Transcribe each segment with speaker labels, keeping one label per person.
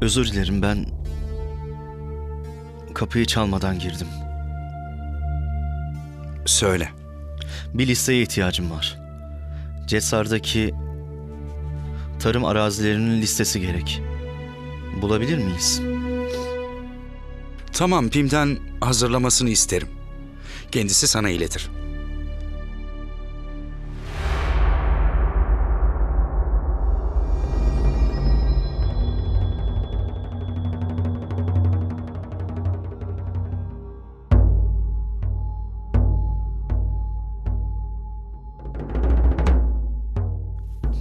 Speaker 1: Özür dilerim ben kapıyı çalmadan girdim.
Speaker 2: Söyle.
Speaker 1: Bir listeye ihtiyacım var. Cesar'daki tarım arazilerinin listesi gerek. Bulabilir miyiz?
Speaker 2: Tamam Pim'den hazırlamasını isterim. Kendisi sana iletir.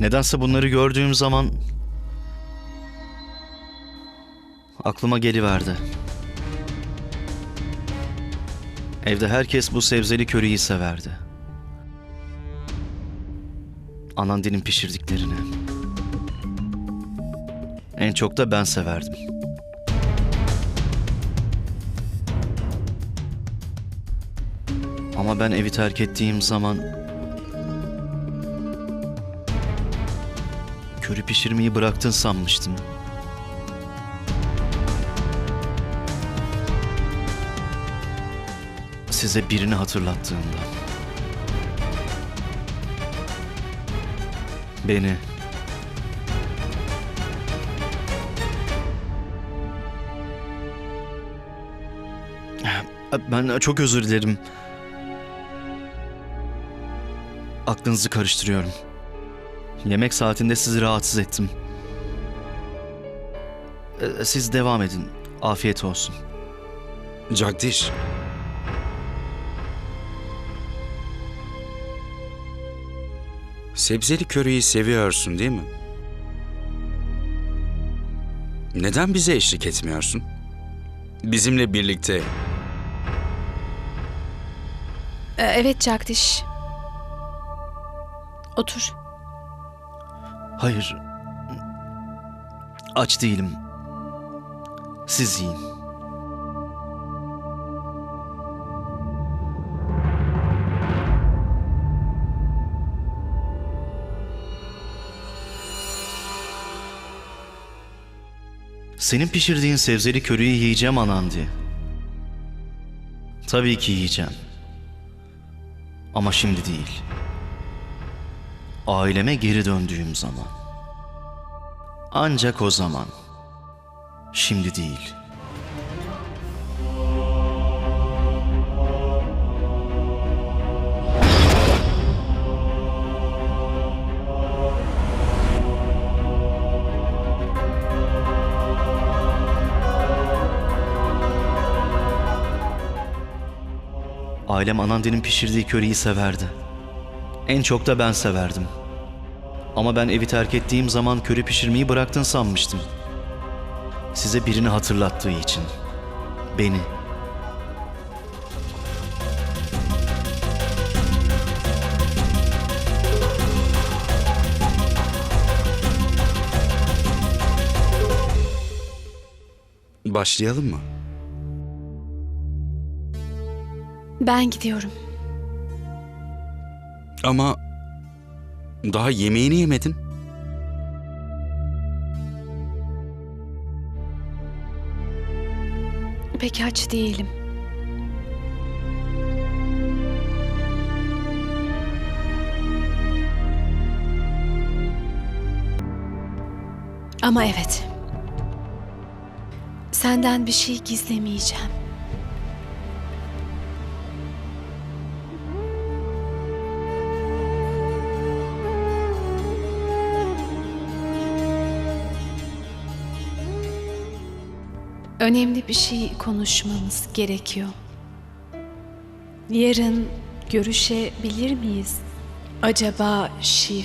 Speaker 1: Nedense bunları gördüğüm zaman aklıma geliverdi. Evde herkes bu sebzeli köriyi severdi. Anandinin pişirdiklerini. En çok da ben severdim. Ama ben evi terk ettiğim zaman Köri pişirmeyi bıraktın sanmıştım. Size birini hatırlattığımda. Beni. Ben çok özür dilerim. Aklınızı karıştırıyorum. Yemek saatinde sizi rahatsız ettim. Ee, Siz devam edin. Afiyet olsun.
Speaker 2: Jagdish. Sebzeli köriyi seviyorsun değil mi? Neden bize eşlik etmiyorsun? Bizimle birlikte
Speaker 3: Ee, Evet Jagdish. Otur.
Speaker 1: Hayır. Aç değilim. Siz yiyin. Senin pişirdiğin sebzeli köriyi yiyeceğim Anandi. Tabii ki yiyeceğim. Ama şimdi değil. Aileme geri döndüğüm zaman. Ancak o zaman. Şimdi değil. Ailem Anandi'nin pişirdiği köriyi severdi. En çok da ben severdim. Ama ben evi terk ettiğim zaman köri pişirmeyi bıraktın sanmıştım. Size birini hatırlattığı için. Beni.
Speaker 2: başlayalım mı?
Speaker 3: Ben gidiyorum.
Speaker 2: Ama daha yemeğini yemedin.
Speaker 3: Pek aç değilim. Ama evet. Senden bir şey gizlemeyeceğim. Önemli bir şey konuşmamız gerekiyor. Yarın görüşebilir miyiz? Acaba Şiv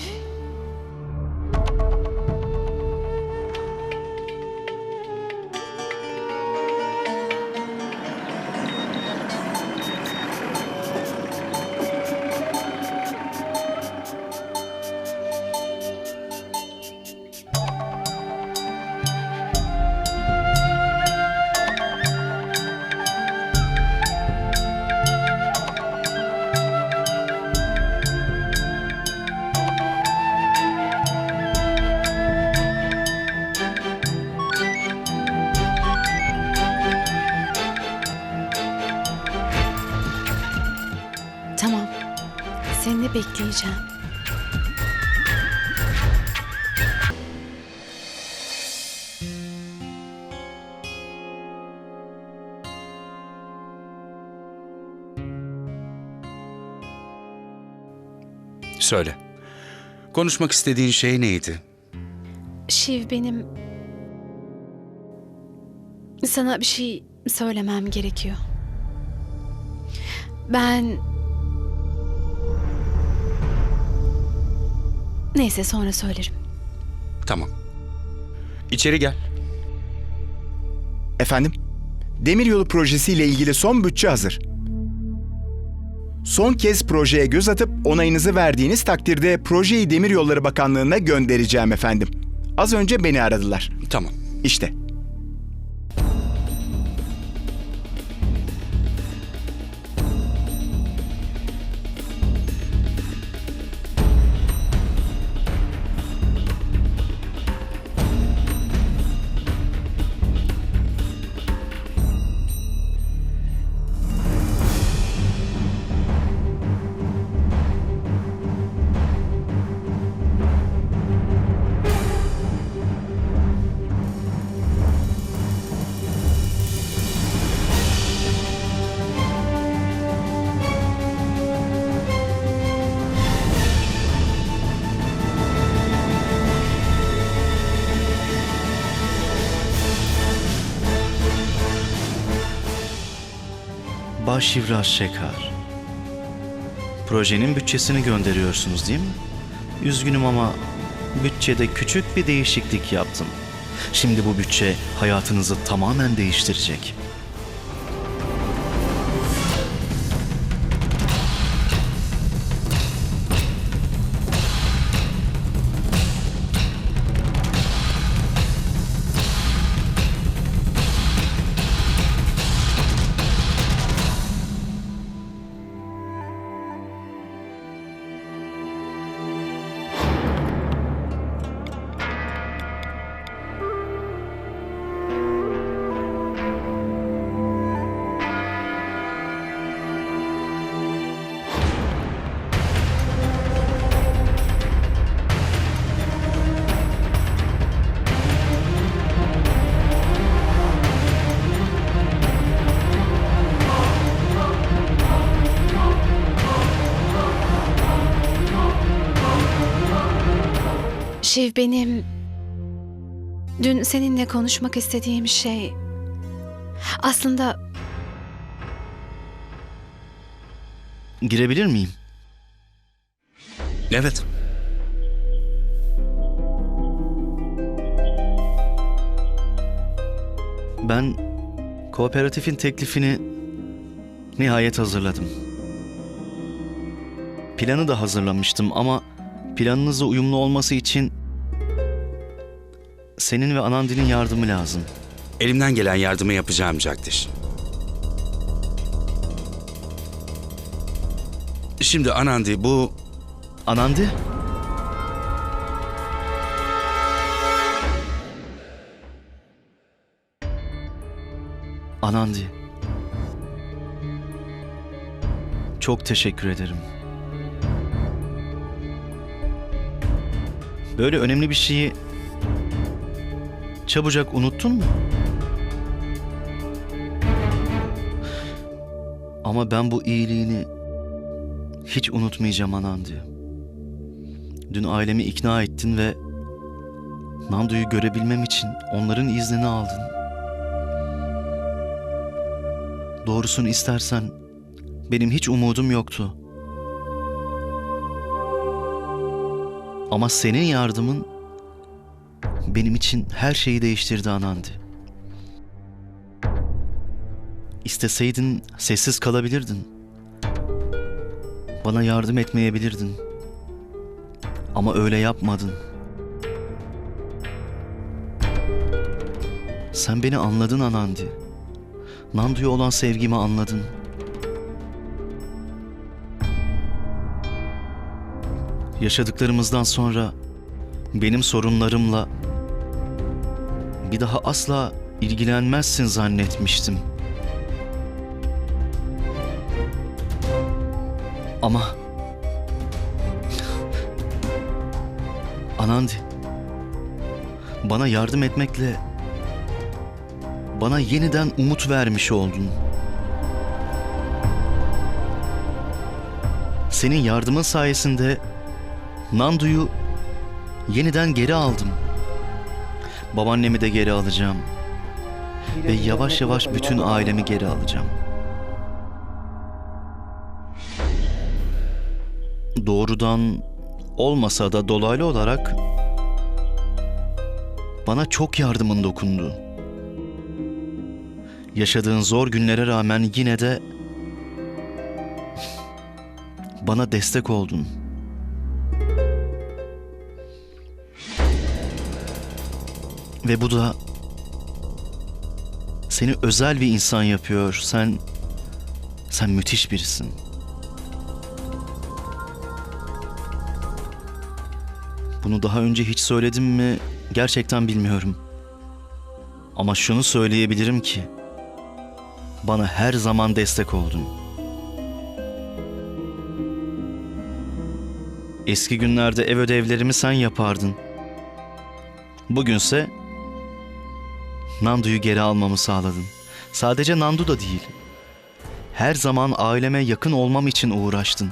Speaker 2: Söyle. Konuşmak istediğin şey neydi?
Speaker 3: Şiv benim... Sana bir şey söylemem gerekiyor. Ben... Neyse sonra söylerim.
Speaker 2: Tamam. İçeri gel.
Speaker 4: Efendim? Demiryolu projesiyle ilgili son bütçe hazır. Son kez projeye göz atıp onayınızı verdiğiniz takdirde projeyi Demiryolları Bakanlığı'na göndereceğim efendim. Az önce beni aradılar.
Speaker 2: Tamam.
Speaker 4: İşte.
Speaker 1: Başivraz Şekar. Projenin bütçesini gönderiyorsunuz değil mi? Üzgünüm ama bütçede küçük bir değişiklik yaptım. Şimdi bu bütçe hayatınızı tamamen değiştirecek.
Speaker 3: Şiv benim... Dün seninle konuşmak istediğim şey... Aslında
Speaker 1: Girebilir miyim?
Speaker 2: Evet.
Speaker 1: Ben kooperatifin teklifini nihayet hazırladım. Planı da hazırlamıştım ama planınızla uyumlu olması için senin ve Anandi'nin yardımı lazım.
Speaker 2: Elimden gelen yardımı yapacağım Jagdish. Şimdi Anandi bu
Speaker 1: Anandi? Anandi. Çok teşekkür ederim. Böyle önemli bir şeyi çabucak unuttun mu? Ama ben bu iyiliğini hiç unutmayacağım Anandi. Dün ailemi ikna ettin ve Nando'yu görebilmem için onların iznini aldın. Doğrusunu istersen benim hiç umudum yoktu. Ama senin yardımın benim için her şeyi değiştirdi Anandi. İsteseydin sessiz kalabilirdin. Bana yardım etmeyebilirdin. Ama öyle yapmadın. Sen beni anladın Anandi. Nandu'ya olan sevgimi anladın. Yaşadıklarımızdan sonra benim sorunlarımla bir daha asla ilgilenmezsin zannetmiştim. Ama Anandi. Bana yardım etmekle bana yeniden umut vermiş oldun. Senin yardımın sayesinde Nandu'yu yeniden geri aldım. Babaannemi de geri alacağım. Ve yavaş yavaş bütün ailemi geri alacağım. Doğrudan olmasa da dolaylı olarak bana çok yardımın dokundu. Yaşadığın zor günlere rağmen yine de bana destek oldun. Ve bu da seni özel bir insan yapıyor. Sen sen müthiş birisin. Bunu daha önce hiç söyledim mi gerçekten bilmiyorum. Ama şunu söyleyebilirim ki bana her zaman destek oldun. Eski günlerde ev ödevlerimi sen yapardın. Bugünse Nandu'yu geri almamı sağladın. Sadece Nandu da değil. Her zaman aileme yakın olmam için uğraştın.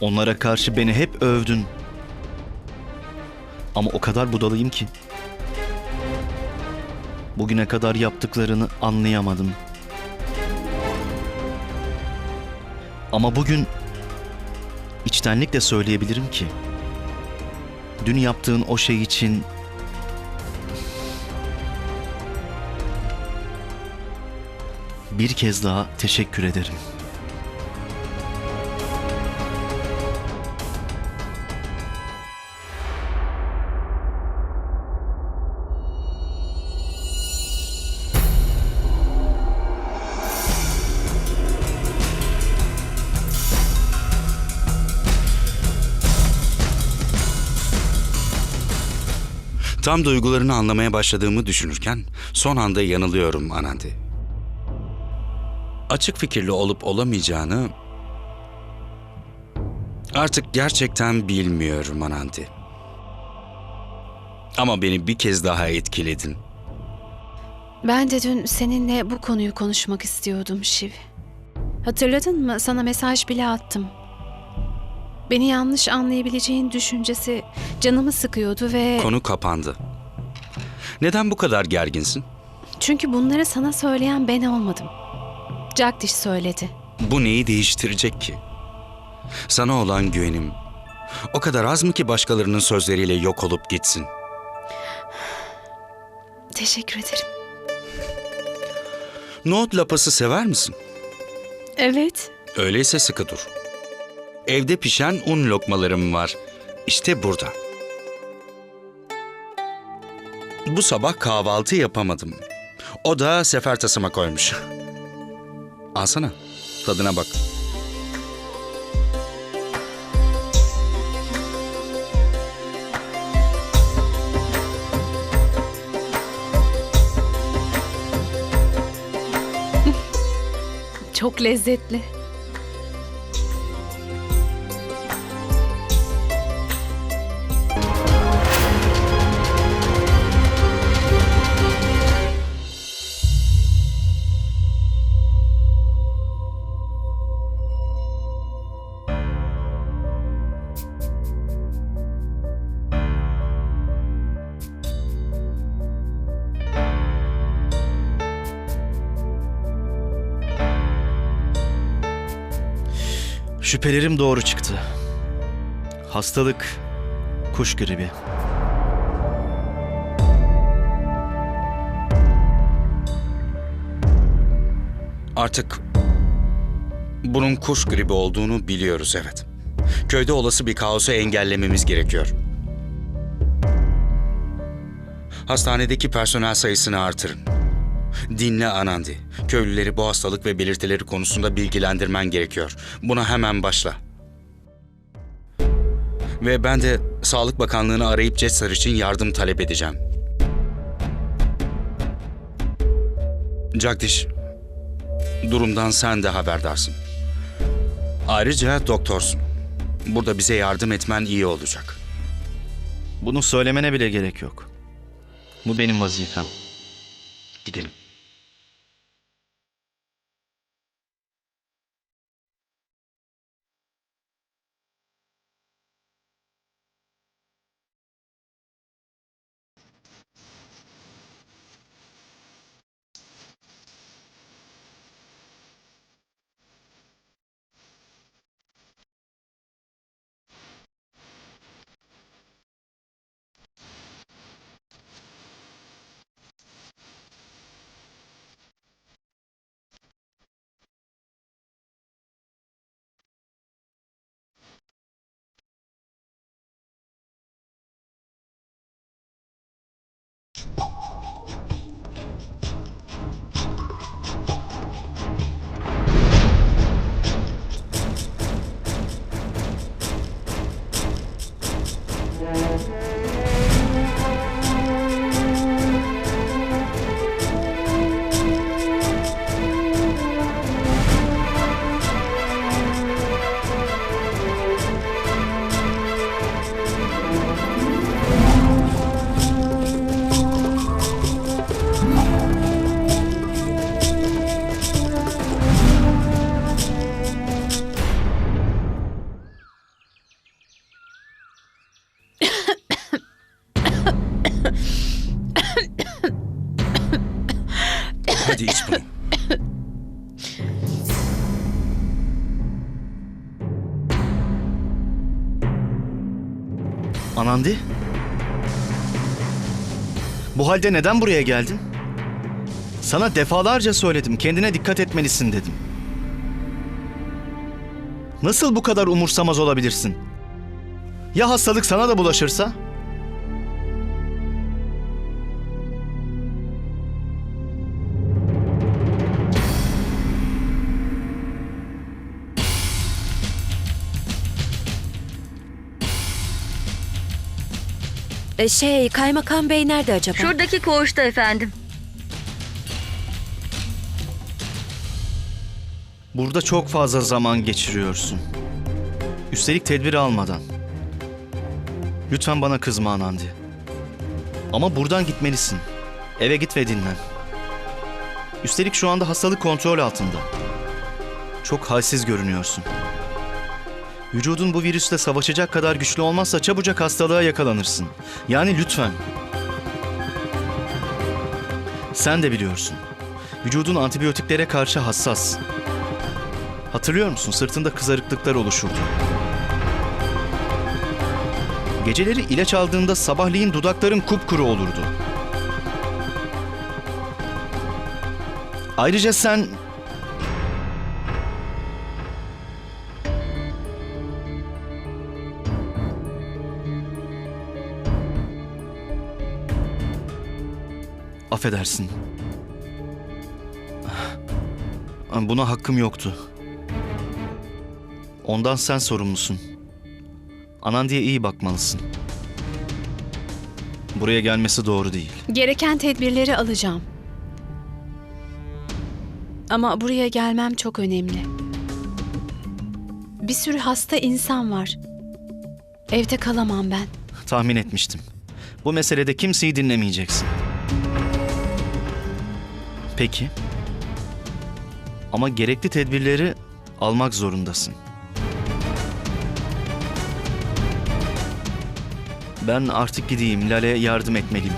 Speaker 1: Onlara karşı beni hep övdün. Ama o kadar budalıyım ki. Bugüne kadar yaptıklarını anlayamadım. Ama bugün içtenlikle söyleyebilirim ki dün yaptığın o şey için bir kez daha teşekkür ederim.
Speaker 2: Tam duygularını anlamaya başladığımı düşünürken son anda yanılıyorum Anandi. Açık fikirli olup olamayacağını artık gerçekten bilmiyorum Anandi. Ama beni bir kez daha etkiledin.
Speaker 3: Ben de dün seninle bu konuyu konuşmak istiyordum Şiv. Hatırladın mı? Sana mesaj bile attım. Beni yanlış anlayabileceğin düşüncesi canımı sıkıyordu ve...
Speaker 2: Konu kapandı. Neden bu kadar gerginsin?
Speaker 3: Çünkü bunları sana söyleyen ben olmadım. Jagdish söyledi.
Speaker 2: Bu neyi değiştirecek ki? Sana olan güvenim o kadar az mı ki başkalarının sözleriyle yok olup gitsin?
Speaker 3: Teşekkür ederim.
Speaker 2: Nohut lapası sever misin?
Speaker 3: Evet.
Speaker 2: Öyleyse sıkı dur. Evde pişen un lokmalarım var. İşte burada. Bu sabah kahvaltı yapamadım. O da sefer tasıma koymuş. Alsana. Tadına bak.
Speaker 3: Çok lezzetli.
Speaker 1: Şüphelerim doğru çıktı. Hastalık kuş gribi.
Speaker 2: Artık bunun kuş gribi olduğunu biliyoruz evet. Köyde olası bir kaosu engellememiz gerekiyor. Hastanedeki personel sayısını artırın. Dinle Anandi. Köylüleri bu hastalık ve belirtileri konusunda bilgilendirmen gerekiyor. Buna hemen başla. Ve ben de Sağlık Bakanlığı'nı arayıp Cesar için yardım talep edeceğim. Jagdish, durumdan sen de haberdarsın. Ayrıca doktorsun. Burada bize yardım etmen iyi olacak.
Speaker 1: Bunu söylemene bile gerek yok. Bu benim vazifem. Gidelim. Anandi? Bu halde neden buraya geldin? Sana defalarca söyledim, kendine dikkat etmelisin dedim. Nasıl bu kadar umursamaz olabilirsin? Ya hastalık sana da bulaşırsa?
Speaker 5: E, şey, kaymakam bey nerede acaba?
Speaker 6: Şuradaki koğuşta efendim.
Speaker 1: Burada çok fazla zaman geçiriyorsun. Üstelik tedbir almadan. Lütfen bana kızma Anandi. Ama buradan gitmelisin. Eve git ve dinlen. Üstelik şu anda hastalık kontrol altında. Çok halsiz görünüyorsun. Vücudun bu virüsle savaşacak kadar güçlü olmazsa çabucak hastalığa yakalanırsın. Yani lütfen. Sen de biliyorsun. Vücudun antibiyotiklere karşı hassas. Hatırlıyor musun? Sırtında kızarıklıklar oluşurdu. Geceleri ilaç aldığında sabahleyin dudakların kupkuru olurdu. Ayrıca sen... Affedersin. Buna hakkım yoktu. Ondan sen sorumlusun. Anan diye iyi bakmalısın. Buraya gelmesi doğru değil.
Speaker 3: Gereken tedbirleri alacağım. Ama buraya gelmem çok önemli. Bir sürü hasta insan var. Evde kalamam ben.
Speaker 1: Tahmin etmiştim. Bu meselede kimseyi dinlemeyeceksin. Peki. Ama gerekli tedbirleri almak zorundasın. Ben artık gideyim. Lale yardım etmeliyim.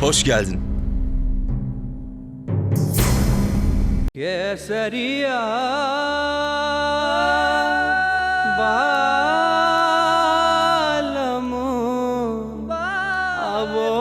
Speaker 2: Hoş geldin.
Speaker 7: केसरिया बा